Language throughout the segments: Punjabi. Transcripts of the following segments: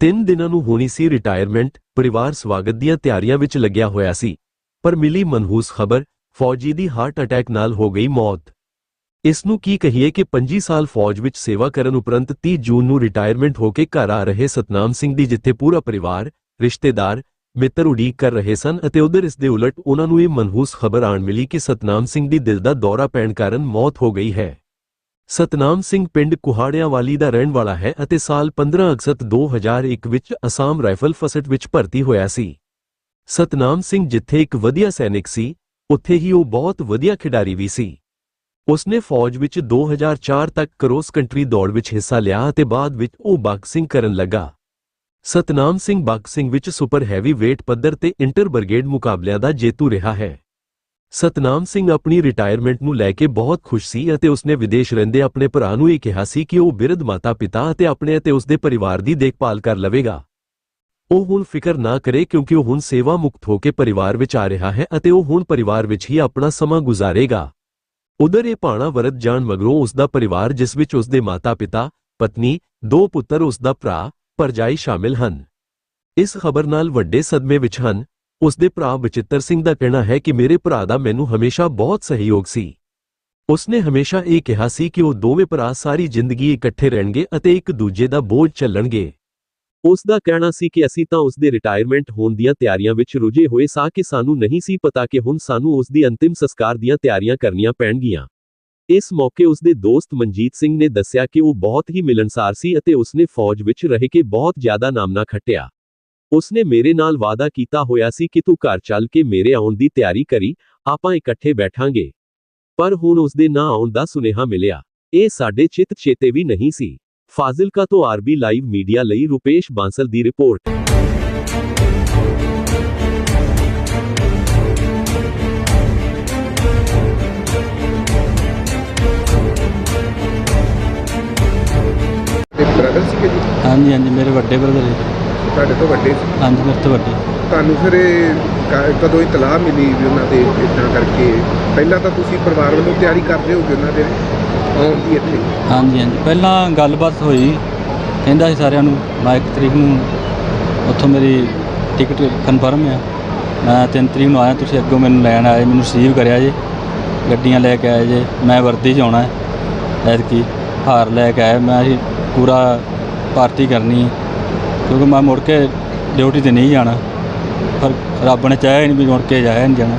ਤਿੰਨ ਦਿਨਾਂ ਨੂੰ ਹੋਣੀ ਸੀ ਰਿਟਾਇਰਮੈਂਟ ਪਰਿਵਾਰ ਸਵਾਗਤ ਦੀਆਂ ਤਿਆਰੀਆਂ ਵਿੱਚ ਲੱਗਿਆ ਹੋਇਆ ਸੀ। ਪਰ ਮਿਲੀ ਮਨਹੂਸ ਖਬਰ, ਫੌਜੀ ਦੀ ਹਾਰਟ ਅਟੈਕ ਨਾਲ ਹੋ ਗਈ ਮੌਤ। ਇਸ ਨੂੰ ਕੀ ਕਹੀਏ ਕਿ 25 ਸਾਲ ਫੌਜ ਵਿੱਚ ਸੇਵਾ ਕਰਨ ਉਪਰੰਤ 30 ਜੂਨ ਨੂੰ ਰਿਟਾਇਰਮੈਂਟ ਹੋ ਕੇ ਘਰ ਆ ਰਹੇ ਸਤਨਾਮ ਸਿੰਘ ਦੀ ਜਿੱਥੇ ਪੂਰਾ ਪਰਿਵਾਰ, ਰਿਸ਼ਤੇਦਾਰ, ਮਿੱਤਰ ਉਡੀਕ ਕਰ ਰਹੇ ਸਨ ਅਤੇ ਉਧਰ ਇਸ ਦੇ ਉਲਟ ਉਹਨਾਂ ਨੂੰ ਇਹ ਮਨਹੂਸ ਖਬਰ ਆਣ ਮਿਲੀ ਕਿ ਸਤਨਾਮ ਸਿੰਘ ਦੀ ਦਿਲ ਦਾ ਦੌਰਾ ਪੈਣ ਕਾਰਨ ਮੌਤ ਹੋ ਗਈ ਹੈ। ਸਤਨਾਮ ਸਿੰਘ ਪਿੰਡ ਕੁਹਾੜਿਆਂਵਾਲੀ ਦਾ ਰਹਿਣ ਵਾਲਾ ਹੈ ਅਤੇ ਸਾਲ 15 ਅਗਸਤ 2001 ਵਿੱਚ ਅਸਾਮ ਰਾਈਫਲ ਫਸਟ ਵਿੱਚ ਭਰਤੀ ਹੋਇਆ ਸੀ। ਸਤਨਾਮ ਸਿੰਘ ਜਿੱਥੇ ਇੱਕ ਵਧੀਆ ਸੈਨਿਕ ਸੀ, ਉੱਥੇ ਹੀ ਉਹ ਬਹੁਤ ਵਧੀਆ ਖਿਡਾਰੀ ਵੀ ਸੀ। ਉਸਨੇ ਫੌਜ ਵਿੱਚ 2004 ਤੱਕ ਕਰੋਸ ਕੰਟਰੀ ਦੌੜ ਵਿੱਚ ਹਿੱਸਾ ਲਿਆ ਅਤੇ ਬਾਅਦ ਵਿੱਚ ਉਹ ਬਾਕਸਿੰਗ ਕਰਨ ਲੱਗਾ। ਸਤਨਾਮ ਸਿੰਘ ਬਾਕਸਿੰਗ ਵਿੱਚ ਸੁਪਰ ਹੈਵੀ weight ਪੱਧਰ ਤੇ ਇੰਟਰ ਬਰਗੇਡ ਮੁਕਾਬਲਿਆਂ ਦਾ ਜੇਤੂ ਰਿਹਾ ਹੈ। ਸਤਨਾਮ ਸਿੰਘ ਆਪਣੀ ਰਿਟਾਇਰਮੈਂਟ ਨੂੰ ਲੈ ਕੇ ਬਹੁਤ ਖੁਸ਼ ਸੀ ਅਤੇ ਉਸਨੇ ਵਿਦੇਸ਼ ਰਹਿੰਦੇ ਆਪਣੇ ਭਰਾ ਨੂੰ ਇਹ ਕਿਹਾ ਸੀ ਕਿ ਉਹ ਬਿਰਧ ਮਾਤਾ ਪਿਤਾ ਅਤੇ ਆਪਣੇ ਅਤੇ ਉਸਦੇ ਪਰਿਵਾਰ ਦੀ ਦੇਖਭਾਲ ਕਰ ਲਵੇਗਾ ਉਹ ਹੁਣ ਫਿਕਰ ਨਾ ਕਰੇ ਕਿਉਂਕਿ ਉਹ ਹੁਣ ਸੇਵਾ ਮੁਕਤ ਹੋ ਕੇ ਪਰਿਵਾਰ ਵਿੱਚ ਆ ਰਿਹਾ ਹੈ ਅਤੇ ਉਹ ਹੁਣ ਪਰਿਵਾਰ ਵਿੱਚ ਹੀ ਆਪਣਾ ਸਮਾਂ ਗੁਜ਼ਾਰੇਗਾ ਉਧਰ ਇਹ ਭਾਣਾ ਵਰਤ ਜਾਣ ਮਗਰੋਂ ਉਸ ਦਾ ਪਰਿਵਾਰ ਜਿਸ ਵਿੱਚ ਉਸ ਦੇ ਮਾਤਾ-ਪਿਤਾ, ਪਤਨੀ, ਦੋ ਪੁੱਤਰ ਉਸ ਦਾ ਭਰਾ, ਪਰਜਾਈ ਸ਼ਾਮਿਲ ਹਨ। ਇਸ ਖਬਰ ਨਾਲ ਵੱਡੇ ਸਦਮੇ ਵਿੱਚ ਹਨ। ਉਸ ਦੇ ਭਰਾ ਬਚਿੱਤਰ ਸਿੰਘ ਦਾ ਕਹਿਣਾ ਹੈ ਕਿ ਮੇਰੇ ਭਰਾ ਦਾ ਮੈਨੂੰ ਹਮੇਸ਼ਾ ਬਹੁਤ ਸਹਿਯੋਗ ਸੀ। ਉਸਨੇ ਹਮੇਸ਼ਾ ਇਹ ਕਿਹਾ ਸੀ ਕਿ ਉਹ ਦੋਵੇਂ ਭਰਾ ਸਾਰੀ ਜ਼ਿੰਦਗੀ ਇਕੱਠੇ ਰਹਿਣਗੇ ਅਤੇ ਇੱਕ ਦੂਜੇ ਦਾ ਬੋਝ ਚੱਲਣਗੇ ਉਸ ਦਾ ਕਹਿਣਾ ਸੀ ਕਿ ਅਸੀਂ ਤਾਂ ਉਸ ਦੇ ਰਿਟਾਇਰਮੈਂਟ ਹੋਣ ਦੀਆਂ ਤਿਆਰੀਆਂ ਵਿੱਚ ਰੁੱਝੇ ਹੋਏ ਸਾਂ ਕਿ ਸਾਨੂੰ ਨਹੀਂ ਸੀ ਪਤਾ ਕਿ ਹੁਣ ਸਾਨੂੰ ਉਸ ਦੀ ਅੰਤਿਮ ਸੰਸਕਾਰ ਦੀਆਂ ਤਿਆਰੀਆਂ ਕਰਨੀਆਂ ਪੈਣਗੀਆਂ। ਇਸ ਮੌਕੇ ਉਸ ਦੇ ਦੋਸਤ ਮਨਜੀਤ ਸਿੰਘ ਨੇ ਦੱਸਿਆ ਕਿ ਉਹ ਬਹੁਤ ਹੀ ਮਿਲਣਸਾਰ ਸੀ ਅਤੇ ਉਸਨੇ ਫੌਜ ਵਿੱਚ ਰਹਿ ਕੇ ਬਹੁਤ ਜ਼ਿਆਦਾ ਨਾਮਨਾ ਖੱਟਿਆ। ਉਸਨੇ ਮੇਰੇ ਨਾਲ ਵਾਅਦਾ ਕੀਤਾ ਹੋਇਆ ਸੀ ਕਿ ਤੂੰ ਘਰ ਚੱਲ ਕੇ ਮੇਰੇ ਆਉਣ ਦੀ ਤਿਆਰੀ ਕਰੀ, ਆਪਾਂ ਇਕੱਠੇ ਬੈਠਾਂਗੇ। ਪਰ ਹੁਣ ਉਸ ਦੇ ਨਾ ਆਉਣ ਦਾ ਸੁਨੇਹਾ ਮਿਲਿਆ। ਇਹ ਸਾਡੇ ਚਿੱਤ ਚੇਤੇ ਵੀ ਨਹੀਂ ਸੀ। ਫਾਜ਼ਿਲਕਾ ਤੋਂ ਆਰਬੀ ਲਾਈਵ ਮੀਡੀਆ ਲਈ ਰੁਪੇਸ਼ ਬਾਂਸਲ ਦੀ ਰਿਪੋਰਟ ਤੇ ਬ੍ਰਦਰ ਸੀਗੇ ਜੀ ਹਾਂਜੀ ਹਾਂਜੀ ਮੇਰੇ ਵੱਡੇ ਬ੍ਰਦਰ ਜੀ ਤੁਹਾਡੇ ਤੋਂ ਵੱਡੇ ਸੀ? ਹਾਂਜੀ ਮੇਰੇ ਤੋਂ ਵੱਡੇ। ਤੁਹਾਨੂੰ ਫਿਰ ਇਹ ਕ- ਕਦੋਂ ਇਤਲਾਹ ਮਿਲੀ ਵੀ ਉਹਨਾਂ ਦੇ ਇਦਾਂ ਕਰਕੇ? ਪਹਿਲਾਂ ਤਾਂ ਤੁਸੀਂ ਪਰਿਵਾਰ ਵੱਲੋਂ ਤਿਆਰੀ ਕਰਦੇ ਹੋਗੇ ਉਹਨਾਂ ਦੇ ਆਉਣ ਦੀ ਇੱਥੇ? ਹਾਂਜੀ ਹਾਂਜੀ। ਪਹਿਲਾਂ ਗੱਲਬਾਤ ਹੋਈ। ਕਹਿੰਦਾ ਸੀ ਸਾਰਿਆਂ ਨੂੰ ਮੈਂ ਇੱਕ ਤਰੀਕ ਨੂੰ ਉੱਥੋਂ ਮੇਰੀ ਟਿਕਟ ਕਨਫਰਮ ਆ। ਮੈਂ ਤਿੰਨ ਤਰੀਕ ਨੂੰ ਆਇਆ ਤੁਸੀਂ ਅੱਗੋਂ ਮੈਨੂੰ ਲੈਣ ਆਏ ਮੈਨੂੰ ਰਿਸੀਵ ਕਰਿਆ ਜੇ। ਗੱਡੀਆਂ ਲੈ ਕੇ ਆਏ ਜੇ। ਮੈਂ ਵਰਦੀ 'ਚ ਆਉਣਾ ਹੈ। ਐਤਕੀ ਹਾਰ ਲੈ ਕੇ ਆਇਆ। ਮੈਂ ਅਸੀਂ ਪੂਰਾ ਪਾਰਟੀ ਕਰਨੀ ਹੈ। ਕਿਉਂਕਿ ਮੈਂ ਮੁੜ ਕੇ ਡਿਊਟੀ ਤੇ ਨਹੀਂ ਜਾਣਾ। ਪਰ ਰੱਬ ਨੇ ਚਾਹਿਆ ਹੀ ਨਹੀਂ ਵੀ ਮੁੜ ਕੇ ਜਾਇਆ ਨਹੀਂ ਜਾਣਾ।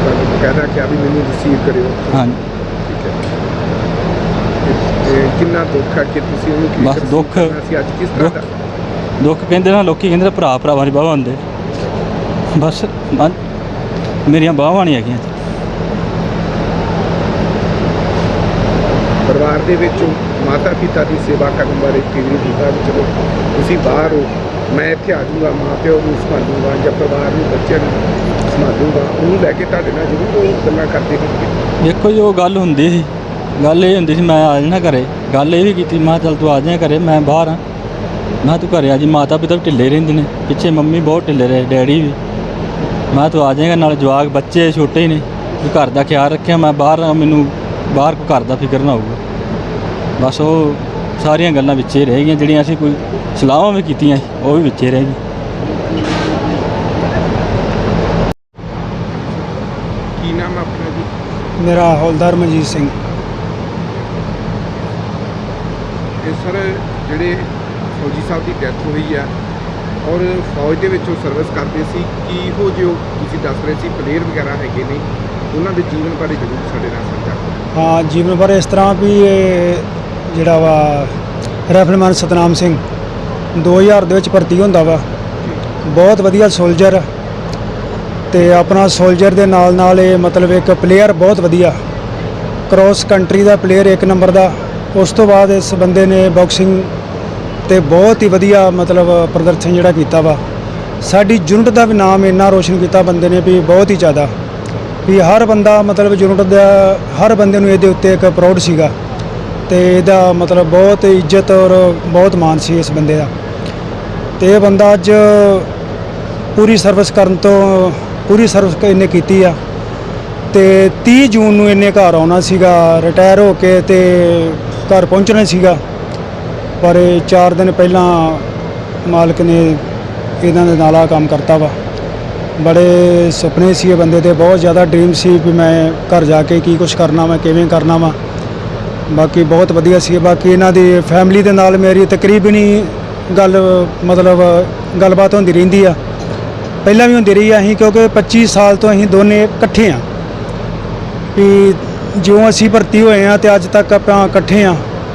ਤੁਹਾਨੂੰ ਕਹਿਣਾ ਕਿ ਵੀ ਮੈਨੂੰ ਰਿਸੀਵ ਕਰਿਓ। ਹਾਂਜੀ। ਠੀਕ ਹੈ। ਤੇ- ਤੇ ਕਿੰਨਾ ਦੁੱਖ ਹੈ ਕਿ ਤੁਸੀਂ ਉਹਨੂੰ ਕੀ ਬਸ ਦੁੱਖ- ਕਰਨਾ ਸੀ ਅੱਜ ਕਿਸ ਤਰ੍ਹਾਂ ਦਾ ਦੁੱਖ ਕਹਿੰਦੇ ਨਾ ਲੋਕੀ ਕਹਿੰਦੇ ਨੇ ਭਰਾ ਭਰਾਵਾਂ ਦੀ ਬਾਹਾਂ ਹੁੰਦੇ। ਬਸ ਮਨ- ਮੇਰੀਆਂ ਬਾਹਾਂ ਨਹੀਂ ਹੈਗੀਆਂ ਪਰਿਵਾਰ ਦੇ ਵਿੱਚ ਮਾਤਾ ਪਿਤਾ ਦੀ ਸੇਵਾ ਕਰਨ ਬਾਰੇ ਕਿਵੇਂ ਹੁੰਦਾ ਵੀ ਚਲੋ ਤੁਸੀਂ ਬਾਹਰ ਹੋ ਮੈਂ ਇੱਥੇ ਆ ਜਾਊਂਗਾ ਮਾਂ ਨੂੰ ਸੰਭਾਲੂਗਾ ਜਾਂ ਪਰਿਵਾਰ ਨੂੰ ਬੱਚਿਆਂ ਨੂੰ ਸੰਭਾਲੂਗਾ ਉਹਨੂੰ ਲੈ ਕੇ ਤੁਹਾਡੇ ਨਾਲ ਜ਼ਰੂਰ ਉਹ ਗੱਲਾਂ ਕਰਦੇ ਹੋਣਗੇ। ਦੇਖੋ ਜੀ ਉਹ ਗੱਲ ਹੁੰਦੀ ਸੀ। ਗੱਲ ਇਹ ਹੁੰਦੀ ਸੀ ਮੈਂ ਆ ਜਾਣਾ ਘਰੇ। ਗੱਲ ਇਹ ਵੀ ਕੀਤੀ ਮੈਂ ਕਿਹਾ ਚੱਲ ਤੂੰ ਆ ਜਾਏ ਘਰੇ ਮੈਂ ਬਾਹਰ ਆ। ਮੈਂ ਕਿਹਾ ਤੂੰ ਘਰੇ ਆ ਜੀ ਮਾਤਾ ਪਿਤਾ ਵੀ ਢਿੱਲੇ ਰਹਿੰਦੇ ਨੇ। ਪਿੱਛੇ ਮੰਮੀ ਬਹੁਤ ਢਿੱਲੇ ਰਹੇ ਡੈਡੀ ਵੀ। ਮੈਂ ਕਿਹਾ ਤੂੰ ਆ ਜਾਏਗਾ ਨਾਲ ਜਵਾਕ ਬੱਚੇ ਛੋਟੇ ਹੀ ਨੇ। ਘਰ ਦਾ ਖਿਆਲ ਰੱਖਿਆ ਮੈਂ ਬਾਹਰ ਆ, ਮੈਨੂੰ ਬਾਹਰ ਘਰ ਦਾ ਫਿਕਰ ਨਾ ਹੋਊਗਾ। ਬਸ ਉਹ ਸਾਰੀਆਂ ਗੱਲਾਂ ਵਿੱਚੇ ਰਹਿ ਗਈਆਂ ਜਿਹੜੀਆਂ ਅਸੀਂ ਕੋਈ ਸਲਾਹਾਂ ਵੀ ਕੀਤੀਆਂ ਸੀ, ਉਹ ਵੀ ਵਿੱਚੇ ਰਹਿ ਗਈਆਂ। ਕੀ ਨਾਮ ਹੈ ਆਪਣਾ ਜੀ? ਮੇਰਾ ਹੌਲਦਾਰ ਮਨਜੀਤ ਸਿੰਘ। ਇਹ ਸਰ ਜਿਹੜੇ ਫੌਜੀ ਸਾਹਿਬ ਦੀ ਡੈਥ ਹੋਈ ਆ ਔਰ ਫੌਜ ਦੇ ਵਿੱਚ ਉਹ ਸਰਵਿਸ ਕਰਦੇ ਸੀ ਕੀ ਹੋ ਜੋ ਤੁਸੀਂ ਦੱਸ ਰਹੇ ਸੀ ਪਲੇਅਰ ਵਗੈਰਾ ਹੈਗੇ ਨੇ ਉਹਨਾਂ ਦੇ ਜੀਵਨ ਬਾਰੇ ਜ਼ਰੂਰ ਸਾਡੇ ਨਾਲ ਸਾਂਝਾ ਕਰੋ। ਹਾਂ, ਜੀਵਨ ਭਰ ਇਸ ਤਰ੍ਹਾਂ ਵੀ ਇਹ ਜਿਹੜਾ ਵਾ ਰੈਫਲਮੈਨ ਸਤਨਾਮ ਸਿੰਘ 2000 ਦੇ ਵਿੱਚ ਭਰਤੀ ਹੁੰਦਾ ਵਾ। ਬਹੁਤ ਵਧੀਆ ਸੋਲਜਰ ਤੇ ਆਪਣਾ ਸੋਲਜਰ ਦੇ ਨਾਲ ਨਾਲ ਇਹ ਮਤਲਬ ਇੱਕ ਪਲੇਅਰ ਬਹੁਤ ਵਧੀਆ। ਕ੍ਰੋਸ ਕੰਟਰੀ ਦਾ ਪਲੇਅਰ ਇੱਕ ਨੰਬਰ ਦਾ। ਉਸ ਤੋਂ ਬਾਅਦ ਇਸ ਬੰਦੇ ਨੇ ਬਾਕਸਿੰਗ ਤੇ ਬਹੁਤ ਹੀ ਵਧੀਆ ਮਤਲਬ ਪ੍ਰਦਰਸ਼ਨ ਜਿਹੜਾ ਕੀਤਾ ਵਾ। ਸਾਡੀ ਯੂਨਿਟ ਦਾ ਵੀ ਨਾਮ ਇੰਨਾ ਰੋਸ਼ਨ ਕੀਤਾ ਬੰਦੇ ਨੇ ਵੀ ਬਹੁਤ ਹੀ ਜ਼ਿਆਦਾ। ਵੀ ਹਰ ਬੰਦਾ ਮਤਲਬ ਯੂਨਿਟ ਦਾ ਹਰ ਬੰਦੇ ਨੂੰ ਇਹਦੇ ਉੱਤੇ ਇੱਕ ਪ੍ਰਾਊਡ ਸੀਗਾ। ਤੇ ਇਹਦਾ ਮਤਲਬ ਬਹੁਤ ਇੱਜ਼ਤ ਔਰ ਬਹੁਤ ਮਾਣ ਸੀ ਇਸ ਬੰਦੇ ਦਾ। ਤੇ ਇਹ ਬੰਦਾ ਅੱਜ ਪੂਰੀ ਸਰਵਿਸ ਕਰਨ ਤੋਂ, ਪੂਰੀ ਸਰਵਿਸ ਇਹਨੇ ਕੀਤੀ ਆ। ਤੇ 30 ਜੂਨ ਨੂੰ ਇਹਨੇ ਘਰ ਆਉਣਾ ਸੀਗਾ ਰਿਟਾਇਰ ਹੋ ਕੇ ਤੇ ਘਰ ਪਹੁੰਚਣਾ ਸੀਗਾ। ਪਰ ਇਹ 4 ਦਿਨ ਪਹਿਲਾਂ ਮਾਲਕ ਨੇ ਇਹਨਾਂ ਦੇ ਨਾਲ ਕੰਮ ਕਰਤਾ ਵਾ। ਬੜੇ ਸੁਪਨੇ ਸੀ ਇਹ ਬੰਦੇ ਦੇ, ਬਹੁਤ ਜ਼ਿਆਦਾ ਡ੍ਰੀਮ ਸੀ ਵੀ ਮੈਂ ਘਰ ਜਾ ਕੇ ਕੀ ਕੁਝ ਕਰਨਾ ਵਾ, ਕਿਵੇਂ ਕਰਨਾ ਵਾ। ਬਾਕੀ ਬਹੁਤ ਵਧੀਆ ਸੀ, ਬਾਕੀ ਇਹਨਾਂ ਦੀ ਫੈਮਿਲੀ ਦੇ ਨਾਲ ਮੇਰੀ ਤਕਰੀਬਨ ਹੀ ਗੱਲ, ਮਤਲਬ ਗੱਲਬਾਤ ਹੁੰਦੀ ਰਹਿੰਦੀ ਆ। ਪਹਿਲਾਂ ਵੀ ਹੁੰਦੀ ਰਹੀ ਆ ਅਸੀਂ, ਕਿਉਂਕਿ 25 ਸਾਲ ਤੋਂ ਅਸੀਂ ਦੋਨੇ ਇਕੱਠੇ ਆ। ਵੀ ਜਿਉਂ ਅਸੀਂ ਭਰਤੀ ਹੋਏ ਆ ਤੇ ਅੱਜ ਤੱਕ ਆਪਾਂ ਇਕੱਠੇ ਆ।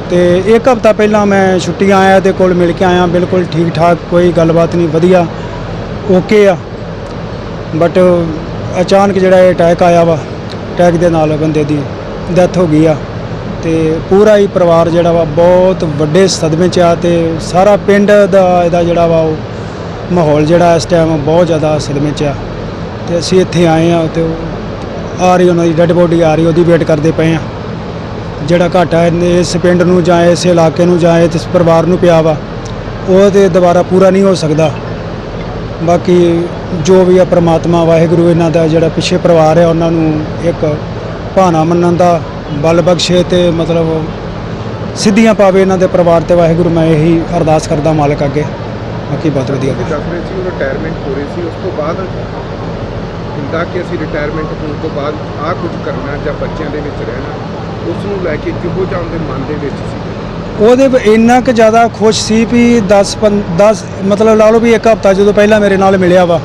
ਤੇ ਇੱਕ ਹਫਤਾ ਪਹਿਲਾਂ ਮੈਂ ਛੁੱਟੀ ਆਇਆ ਤੇ ਕੋਲ ਮਿਲ ਕੇ ਆਇਆ, ਬਿਲਕੁਲ ਠੀਕ ਠਾਕ ਕੋਈ ਗੱਲਬਾਤ ਨਹੀਂ, ਵਧੀਆ ਓਕੇ ਆ। ਬਟ ਅਚਾਨਕ ਜਿਹੜਾ ਇਹ ਅਟੈਕ ਆਇਆ ਵਾ ਅਟੈਕ ਦੇ ਨਾਲ ਬੰਦੇ ਦੀ ਡੈਥ ਹੋ ਗਈ ਆ। ਤੇ ਪੂਰਾ ਹੀ ਪਰਿਵਾਰ ਜਿਹੜਾ ਵਾ, ਬਹੁਤ ਵੱਡੇ ਸਦਮੇ 'ਚ ਆ ਤੇ ਸਾਰਾ ਪਿੰਡ ਦਾ ਇਹਦਾ ਜਿਹੜਾ ਵਾ, ਉਹ ਮਾਹੌਲ ਜਿਹੜਾ ਇਸ ਟਾਈਮ ਬਹੁਤ ਜ਼ਿਆਦਾ ਸਦਮੇ 'ਚ ਆ। ਤੇ ਅਸੀਂ ਇੱਥੇ ਆਏ ਆ ਤੇ ਆ ਰਹੀ, ਉਹਨਾਂ ਦੀ ਡੈੱਡ ਬੋਡੀ ਆ ਰਹੀ, ਉਹਦੀ ਵੇਟ ਕਰਦੇ ਪਏ ਆ। ਜਿਹੜਾ ਘਾਟਾ ਇਸ ਪਿੰਡ ਨੂੰ ਜਾਂ ਇਸ ਇਲਾਕੇ ਨੂੰ ਜਾਂ ਇਸ ਪਰਿਵਾਰ ਨੂੰ ਪਿਆ ਵਾ ਉਹ ਤੇ ਦੁਬਾਰਾ ਪੂਰਾ ਨਹੀਂ ਹੋ ਸਕਦਾ। ਬਾਕੀ ਜੋ ਵੀ ਆ ਪ੍ਰਮਾਤਮਾ, ਵਾਹਿਗੁਰੂ ਇਹਨਾਂ ਦਾ ਜਿਹੜਾ ਪਿੱਛੇ ਪਰਿਵਾਰ ਹੈ ਉਹਨਾਂ ਨੂੰ ਇੱਕ ਭਾਣਾ ਮੰਨਣ ਦਾ ਬਲ ਬਖਸ਼ੇ ਤੇ ਮਤਲਬ ਸਿੱਧੀਆਂ ਪਾਵੇ ਇਹਨਾਂ ਦੇ ਪਰਿਵਾਰ ਤੇ। ਵਾਹਿਗੁਰੂ, ਮੈਂ ਇਹੀ ਅਰਦਾਸ ਕਰਦਾ ਮਾਲਕ ਅੱਗੇ। ਬਾਕੀ ਬਹੁਤ ਵਧੀਆ ਤੁਸੀਂ ਦੱਸ ਰਹੇ ਸੀ ਉਹ ਰਿਟਾਇਰਮੈਂਟ ਹੋ ਰਹੀ ਸੀ, ਉਸ ਤੋਂ ਬਾਅਦ ਹੁੰਦਾ ਕਿ ਅਸੀਂ ਰਿਟਾਇਰਮੈਂਟ ਹੋਣ ਤੋਂ ਬਾਅਦ ਆਹ ਕੁਝ ਕਰਨਾ ਜਾਂ ਬੱਚਿਆਂ ਦੇ ਵਿੱਚ ਰਹਿਣਾ, ਉਸ ਨੂੰ ਲੈ ਕੇ ਕਿਹੋ ਜਿਹਾ ਉਹਦੇ ਮਨ ਦੇ ਵਿੱਚ ਸੀ। ਉਹਦੇ ਇੰਨਾ ਕੁ ਜ਼ਿਆਦਾ ਖੁਸ਼ ਸੀ ਵੀ 10 10 ਮਤਲਬ ਲਾ ਲਓ ਵੀ ਇੱਕ ਹਫਤਾ ਜਦੋਂ ਪਹਿਲਾਂ ਮੇਰੇ ਨਾਲ ਮਿਲਿਆ ਵਾ।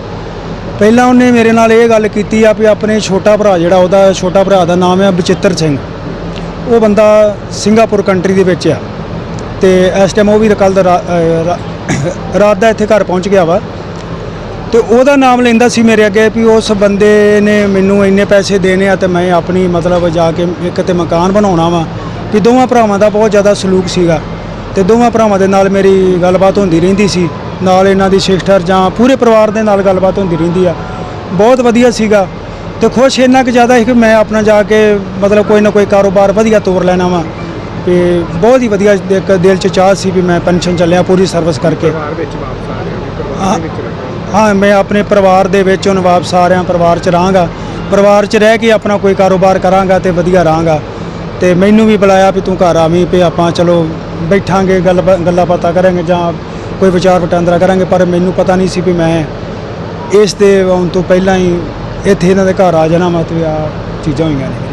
ਪਹਿਲਾਂ ਉਹਨੇ ਮੇਰੇ ਨਾਲ ਇਹ ਗੱਲ ਕੀਤੀ ਆ ਵੀ ਆਪਣੇ ਛੋਟਾ ਭਰਾ ਜਿਹੜਾ ਉਹਦਾ ਛੋਟਾ ਭਰਾ ਦਾ ਨਾਮ ਹੈ ਬਚਿੱਤਰ ਸਿੰਘ। ਉਹ ਬੰਦਾ ਸਿੰਗਾਪੁਰ ਕੰਟਰੀ ਦੇ ਵਿੱਚ ਆ। ਤੇ ਇਸ ਟਾਈਮ ਉਹ ਵੀ ਕੱਲ ਦਾ ਰਾਤ ਦਾ ਇੱਥੇ ਘਰ ਪਹੁੰਚ ਗਿਆ ਵਾ। ਤੇ ਉਹਦਾ ਨਾਮ ਲੈਂਦਾ ਸੀ ਮੇਰੇ ਅੱਗੇ ਵੀ ਉਸ ਬੰਦੇ ਨੇ ਮੈਨੂੰ ਇੰਨੇ ਪੈਸੇ ਦੇਣੇ ਆ ਤੇ ਮੈਂ ਆਪਣੀ ਮਤਲਬ ਜਾ ਕੇ ਇੱਕ ਤੇ ਮਕਾਨ ਬਣਾਉਣਾ ਵਾ। ਵੀ ਦੋਵਾਂ ਭਰਾਵਾਂ ਦਾ ਬਹੁਤ ਜ਼ਿਆਦਾ ਸਲੂਕ ਸੀਗਾ ਤੇ ਦੋਵਾਂ ਭਰਾਵਾਂ ਦੇ ਨਾਲ ਮੇਰੀ ਗੱਲਬਾਤ ਹੁੰਦੀ ਰਹਿੰਦੀ ਸੀ। ਨਾਲ ਇਹਨਾਂ ਦੀ ਸਿਸਟਰ ਜਾਂ ਪੂਰੇ ਪਰਿਵਾਰ ਦੇ ਨਾਲ ਗੱਲਬਾਤ ਹੁੰਦੀ ਰਹਿੰਦੀ ਆ। ਬਹੁਤ ਵਧੀਆ ਸੀਗਾ ਤੇ ਖੁਸ਼ ਇੰਨਾ ਕੁ ਜ਼ਿਆਦਾ ਸੀ ਕਿ ਮੈਂ ਆਪਣਾ ਜਾ ਕੇ ਮਤਲਬ ਕੋਈ ਨਾ ਕੋਈ ਕਾਰੋਬਾਰ ਵਧੀਆ ਤੋਰ ਲੈਣਾ ਵਾ। ਤੇ ਬਹੁਤ ਹੀ ਵਧੀਆ ਇੱਕ ਦਿਲ 'ਚ ਚਾਹ ਸੀ ਵੀ ਮੈਂ ਪੈਨਸ਼ਨ ਚੱਲਿਆ ਪੂਰੀ ਸਰਵਿਸ ਕਰਕੇ। ਹਾਂ ਮੈਂ ਆਪਣੇ ਪਰਿਵਾਰ ਦੇ ਵਿੱਚ ਹੁਣ ਵਾਪਸ ਆ ਰਿਹਾ ਪਰਿਵਾਰ 'ਚ ਰਹਾਂਗਾ। ਪਰਿਵਾਰ 'ਚ ਰਹਿ ਕੇ ਆਪਣਾ ਕੋਈ ਕਾਰੋਬਾਰ ਕਰਾਂਗਾ ਤੇ ਵਧੀਆ ਰਹਾਂਗਾ। ਤੇ ਮੈਨੂੰ ਵੀ ਬੁਲਾਇਆ ਵੀ ਤੂੰ ਘਰ ਆਵੀਂ ਵੀ ਆਪਾਂ ਚਲੋ ਬੈਠਾਂਗੇ, ਗੱਲ ਗੱਲਾਂ ਬਾਤਾਂ ਕਰਾਂਗੇ ਜਾਂ ਕੋਈ ਵਿਚਾਰ ਵਟਾਂਦਰਾ ਕਰਾਂਗੇ, ਪਰ ਮੈਨੂੰ ਪਤਾ ਨਹੀਂ ਸੀ ਵੀ ਮੈਂ ਇਸ ਦੇ ਆਉਣ ਤੋਂ ਪਹਿਲਾਂ ਹੀ ਇੱਥੇ ਇਹਨਾਂ ਦੇ ਘਰ ਆ ਜਾਣਾ ਮਤਲਬ ਆ ਚੀਜ਼ਾਂ ਹੋਈਆਂ ਨੇ।